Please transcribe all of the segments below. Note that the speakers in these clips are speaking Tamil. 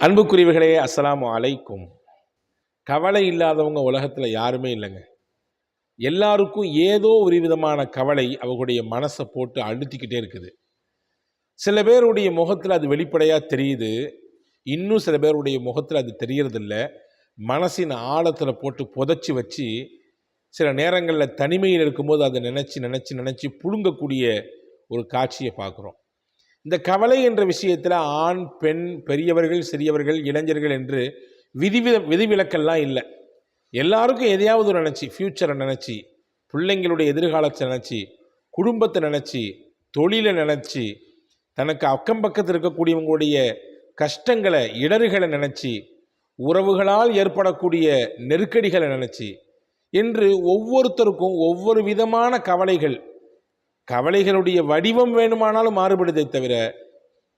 அன்புக்குரியவர்களே அஸ்லாம் அலைக்கும். கவலை இல்லாதவங்க உலகத்தில் யாருமே இல்லைங்க. எல்லாருக்கும் ஏதோ ஒரு விதமான கவலை அவங்களுடைய மனசை போட்டு அழுத்திக்கிட்டே இருக்குது. சில பேருடைய முகத்தில் அது வெளிப்படையாக தெரியுது. இன்னும் சில பேருடைய முகத்தில் அது தெரியறதில்ல. மனசின் ஆழத்தில் போட்டு புதைச்சி வச்சு சில நேரங்களில் தனிமையில் இருக்கும்போது அதை நினச்சி நினச்சி நினச்சி புழுங்கக்கூடிய ஒரு காட்சியை பார்க்குறோம். இந்த கவலை என்ற விஷயத்தில் ஆண் பெண் பெரியவர்கள் சிறியவர்கள் இளைஞர்கள் என்று விதிவி விதிவிலக்கெல்லாம் இல்லை. எல்லாருக்கும் எதையாவது ஒரு நினச்சி ஃப்யூச்சரை நினச்சி பிள்ளைங்களுடைய எதிர்காலத்தை நினச்சி குடும்பத்தை நினச்சி தொழிலை நினச்சி தனக்கு அக்கம் பக்கத்தில் இருக்கக்கூடியவங்களுடைய கஷ்டங்களை இடர்களை நினச்சி உறவுகளால் ஏற்படக்கூடிய நெருக்கடிகளை நினச்சி என்று ஒவ்வொருத்தருக்கும் ஒவ்வொரு விதமான கவலைகள் கவலைகளுடைய வடிவம் வேணுமானாலும் மாறுபடுதே தவிர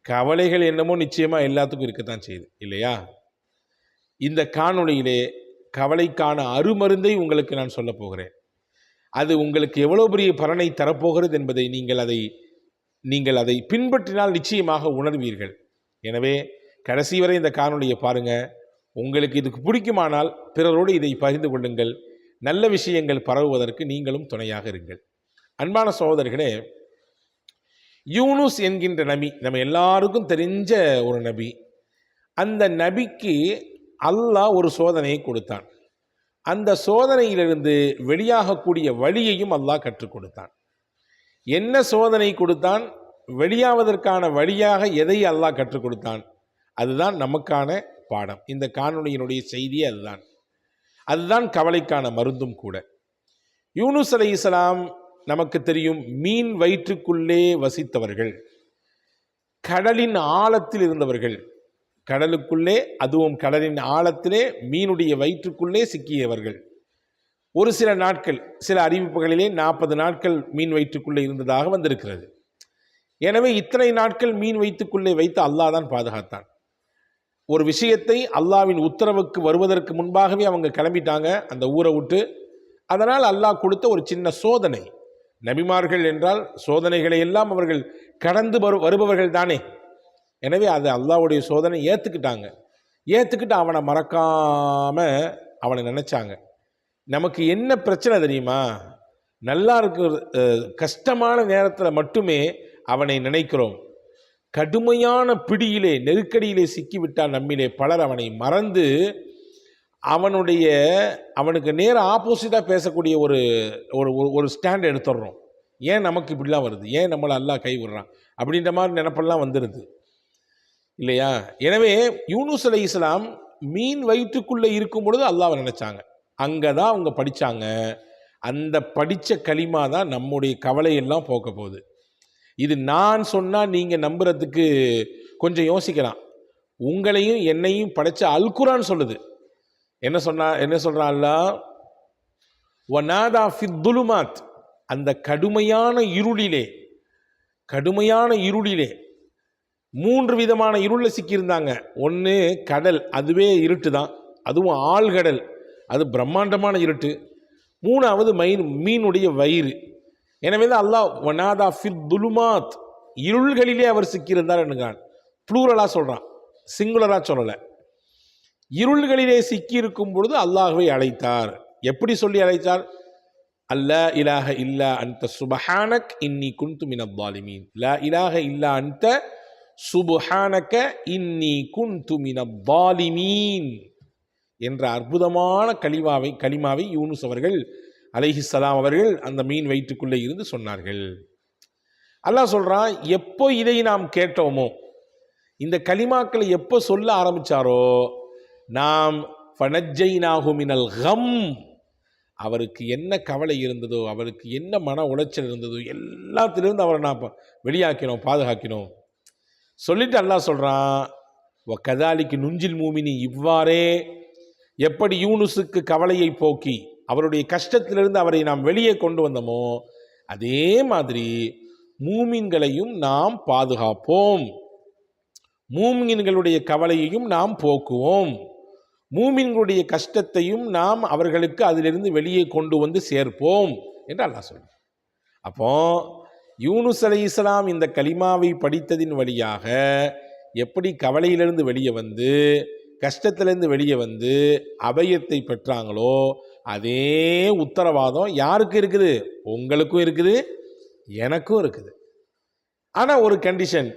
கவலைகள் என்னமோ நிச்சயமாக எல்லாத்துக்கும் இருக்கத்தான் செய்யுது இல்லையா? இந்த காணொளியிலே கவலைக்கான அருமருந்தை உங்களுக்கு நான் சொல்ல போகிறேன். அது உங்களுக்கு எவ்வளோ பெரிய பலனை தரப்போகிறது என்பதை நீங்கள் அதை நீங்கள் அதை பின்பற்றினால் நிச்சயமாக உணர்வீர்கள். எனவே கடைசி வரை இந்த காணொலியை பாருங்கள் உங்களுக்கு இதுக்கு பிடிக்குமானால் பிறரோடு இதை பகிர்ந்து கொள்ளுங்கள். நல்ல விஷயங்கள் பரவுவதற்கு நீங்களும் துணையாக இருங்கள். அன்பான சகோதரர்களே யூனுஸ் என்கின்ற நபி நம்ம எல்லாருக்கும் தெரிஞ்ச ஒரு நபி. அந்த நபிக்கு அல்லாஹ் ஒரு சோதனையை கொடுத்தான். அந்த சோதனையிலிருந்து வெளியாகக்கூடிய வழியையும் அல்லாஹ் கற்றுக் கொடுத்தான். என்ன சோதனை கொடுத்தான்? வெளியாவதற்கான வழியாக எதை அல்லாஹ் கற்றுக் கொடுத்தான்? அதுதான் நமக்கான பாடம். இந்த காணொலியினுடைய செய்தி அதுதான். அதுதான் கவலைக்கான மருந்தும் கூட. யூனுஸ் அலி இஸ்லாம் நமக்கு தெரியும் மீன் வயிற்றுக்குள்ளே வசித்தவர்கள் கடலின் ஆழத்தில் இருந்தவர்கள். கடலுக்குள்ளே அதுவும் கடலின் ஆழத்திலே மீனுடைய வயிற்றுக்குள்ளே சிக்கியவர்கள். ஒரு சில நாட்கள் சில அறிவிப்புகளிலே நாற்பது நாட்கள் மீன் வயிற்றுக்குள்ளே இருந்ததாக வந்திருக்கிறது. எனவே இத்தனை நாட்கள் மீன் வயிற்றுக்குள்ளே வைத்து அல்லாஹ் தான் பாதுகாத்தான். ஒரு விஷயத்தை அல்லாவின் உத்தரவுக்கு வருவதற்கு முன்பாகவே அவங்க கிளம்பிட்டாங்க அந்த ஊரை விட்டு. அதனால் அல்லாஹ் கொடுத்த ஒரு சின்ன சோதனை. நபிமார்கள் என்றால் சோதனைகளை எல்லாம் அவர்கள் கடந்து வரு வருபவர்கள் தானே. எனவே அது அல்லாவுடைய சோதனை ஏற்றுக்கிட்டாங்க ஏற்றுக்கிட்டு அவனை மறக்காமல் அவனை நினச்சாங்க. நமக்கு என்ன பிரச்சனை தெரியுமா? நல்லா இருக்கிற கஷ்டமான நேரத்தில் மட்டுமே அவனை நினைக்கிறோம். கடுமையான பிடியிலே நெருக்கடியிலே சிக்கிவிட்டால் நம்மிலே பலர் அவனை மறந்து அவனுடைய அவனுக்கு நேர ஆப்போசிட்டாக பேசக்கூடிய ஒரு ஒரு ஒரு- ஒரு ஸ்டாண்ட் எடுத்துடுறோம். ஏன் நமக்கு இப்படிலாம் வருது? ஏன் நம்மளை அல்லாஹ் கைவிடுறான் அப்படின்ற மாதிரி நினப்பெல்லாம் வந்துடுது. இல்லையா? எனவே யூனுஸ் அலை இஸ்லாம் மீன் வயிற்றுக்குள்ளே இருக்கும் பொழுது அல்லாவை நினச்சாங்க. அங்கே தான் அவங்க படித்தாங்க அந்த படித்த களிமா தான் நம்முடைய கவலையெல்லாம் போக்க போகுது. இது நான் சொன்னால் நீங்கள் நம்புறதுக்கு கொஞ்சம் யோசிக்கலாம். உங்களையும் என்னையும் படைச்ச அல்குரான் சொல்லுது. என்ன சொன்னா என்ன சொல்றான் அல்லாஹ்? வனாதா ஃபித்துலுமாத் அந்த கடுமையான இருளிலே கடுமையான இருளிலே மூன்று விதமான இருளில் சிக்கியிருந்தாங்க. ஒன்று கடல் அதுவே இருட்டு தான். அதுவும் ஆழ்கடல் அது பிரம்மாண்டமான இருட்டு. மூணாவது மயின் மீனுடைய வயிறு. எனவே தான் அல்லாஹ் வனாதா ஃபித் துலுமாத். இருள்களிலே அவர் சிக்கியிருந்தார் என்னங்கான் ப்ளூரலாக சொல்கிறான் சிங்குலராக சொல்லலை. இருள்களிலே சிக்கியிருக்கும் பொழுது அல்லாஹுவை அழைத்தார். எப்படி சொல்லி அழைத்தார்? அல்ல இலாக இல்லா அந்த சுபஹானக் இன்னி குந்து மின பாலிமீன் லா இலாக இல்லா அந்த சுபஹானக இன்னி குந்து மின பாலிமீன் என்ற அற்புதமான கலிமாவை கலிமாவை யூனுஸ் அவர்கள் அலைஹிஸ்லாம் அவர்கள் அந்த மீன் வயிற்றுக்குள்ளே இருந்து சொன்னார்கள். அல்லாஹ் சொல்கிறான் எப்போ இதை நாம் கேட்டோமோ இந்த கலிமாக்களை எப்போ சொல்ல ஆரம்பித்தாரோ நாம் ஃபனஜ்ஜைனாஹு ஹம் அவருக்கு என்ன கவலை இருந்ததோ அவருக்கு என்ன மன உளைச்சல் இருந்ததோ எல்லாத்திலிருந்து அவரை நான் வெளியாக்கினோம் பாதுகாக்கினோம். சொல்லிட்டு அல்லா சொல்கிறான் "வ கதாலிக்கு நுஞ்சில் மூமினி இவ்வாறே எப்படி யூனுஸுக்கு கவலையை போக்கி அவருடைய கஷ்டத்திலிருந்து அவரை நாம் வெளியே கொண்டு வந்தோமோ அதே மாதிரி மூமின்களையும் நாம் பாதுகாப்போம். மூமின்களுடைய கவலையையும் நாம் போக்குவோம். மூமின்களுடைய கஷ்டத்தையும் நாம் அவர்களுக்கு அதிலிருந்து வெளியே கொண்டு வந்து சேர்ப்போம் என்று அல்லாஹ் சொல்றான். அப்போ யூனுஸ் அலி இஸ்லாம் இந்த கலிமாவை படித்ததின் வழியாக எப்படி கவலையிலிருந்து வெளியே வந்து கஷ்டத்திலிருந்து வெளியே வந்து அபயத்தை பெற்றாங்களோ அதே உத்தரவாதம் யாருக்கு இருக்குது? உங்களுக்கும் இருக்குது எனக்கும் இருக்குது. ஆனால் ஒரு கண்டிஷன்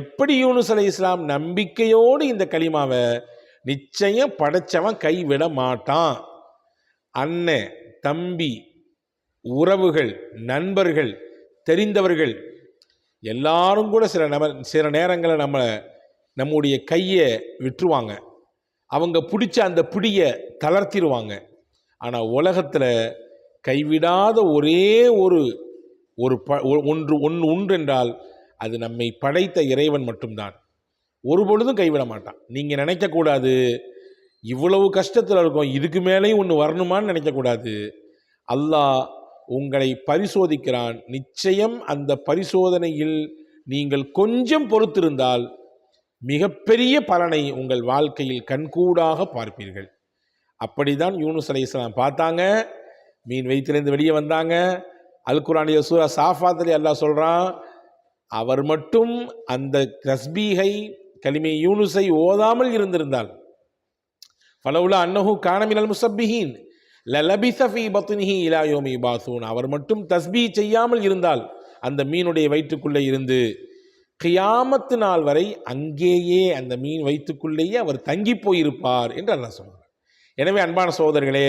எப்படி யூனுஸ் அலி இஸ்லாம் நம்பிக்கையோடு இந்த களிமாவை நிச்சயம் படைச்சவன் கைவிட மாட்டான் அண்ணன் தம்பி உறவுகள் நண்பர்கள் தெரிந்தவர்கள் எல்லாரும் கூட சில நம்ம சில நேரங்களில் நம்ம நம்முடைய கையை விட்டுருவாங்க. அவங்க பிடிச்ச அந்த பிடியை தளர்த்திடுவாங்க ஆனால் உலகத்தில் கைவிடாத ஒரே ஒரு ஒரு ப ஒ- ஒன்று ஒன்று உண்டு என்றால் அது நம்மை படைத்த இறைவன் மட்டும்தான். ஒரு பொழுதும் கைவிட மாட்டான். நீங்கள் நினைக்கக்கூடாது. இவ்வளவு கஷ்டத்தில் இருக்கும். இதுக்கு மேலேயும் ஒன்று வரணுமான்னு நினைக்கக்கூடாது. அல்லாஹ் உங்களை பரிசோதிக்கிறான். நிச்சயம் அந்த பரிசோதனையில் நீங்கள் கொஞ்சம் பொறுத்திருந்தால் மிகப்பெரிய பலனை உங்கள் வாழ்க்கையில் கண்கூடாக பார்ப்பீர்கள். அப்படிதான் யூனுஸ் அலைஹிஸ்ஸலாம் பார்த்தாங்க. மீன் வயிற்றுலேருந்து வெளியே வந்தாங்க. அல் குரானிய சூரா சாஃபாத்திலே அல்லாஹ் சொல்கிறான் அவர் மட்டும் அந்த தஸ்பீகை கலிமை யூனுஸை ஓதாமல் இருந்திருந்தால் ஃபலவுலா அன்னஹு காணமினல் முசப்பிஹீன் லலபிச ஃபீ பத்னிஹி இலாயோமி பாசூன் அவர் மட்டும் தஸ்பீ செய்யாமல் இருந்தால் அந்த மீனுடைய வயிற்றுக்குள்ளே இருந்து கியாமத்து நாள் வரை அங்கேயே அந்த மீன் வயிற்றுக்குள்ளேயே அவர் தங்கி போயிருப்பார் என்று அல்லாஹ் சொல்கிறார் எனவே அன்பான சோதர்களே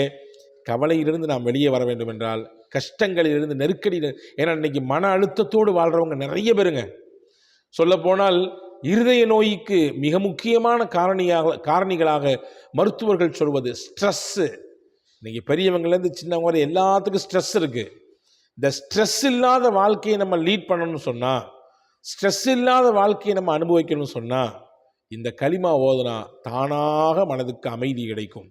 கவலையிலிருந்து நாம் வெளியே வர வேண்டும் என்றால் கஷ்டங்களிலிருந்து நெருக்கடியில் ஏன்னா இன்னைக்கு மன அழுத்தத்தோடு வாழ்கிறவங்க நிறைய பேருங்க. சொல்லப்போனால் இருதய நோய்க்கு மிக முக்கியமான காரணியாக காரணிகளாக மருத்துவர்கள் சொல்வது ஸ்ட்ரெஸ்ஸு. இன்னைக்கு பெரியவங்கலேருந்து சின்னவங்க வரை எல்லாத்துக்கும் ஸ்ட்ரெஸ் இருக்குது இந்த ஸ்ட்ரெஸ் இல்லாத வாழ்க்கையை நம்ம லீட் பண்ணணும்னு சொன்னால் ஸ்ட்ரெஸ் இல்லாத வாழ்க்கையை நம்ம அனுபவிக்கணும்னு சொன்னால் இந்த களிமா ஓதுனா தானாக மனதுக்கு அமைதி கிடைக்கும்.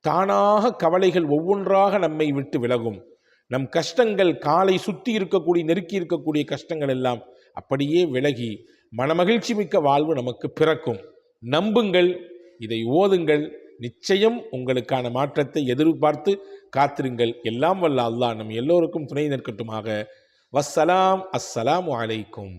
தானாக கவலைகள் ஒவ்வொன்றாக நம்மை விட்டு விலகும். நம் கஷ்டங்கள் காலை சுற்றி இருக்கக்கூடிய நெருக்கி இருக்கக்கூடிய கஷ்டங்கள் எல்லாம் அப்படியே விலகி மனமகிழ்ச்சி மிக்க வாழ்வு நமக்கு பிறக்கும். நம்புங்கள் இதை ஓதுங்கள். நிச்சயம் உங்களுக்கான மாற்றத்தை எதிர்பார்த்து காத்திருங்கள். எல்லாம் வல்ல அல்லாஹ் நம் எல்லோருக்கும் துணை நிற்கட்டுமாக. வஸ்ஸலாம் அஸ்ஸலாம் வலைக்கும்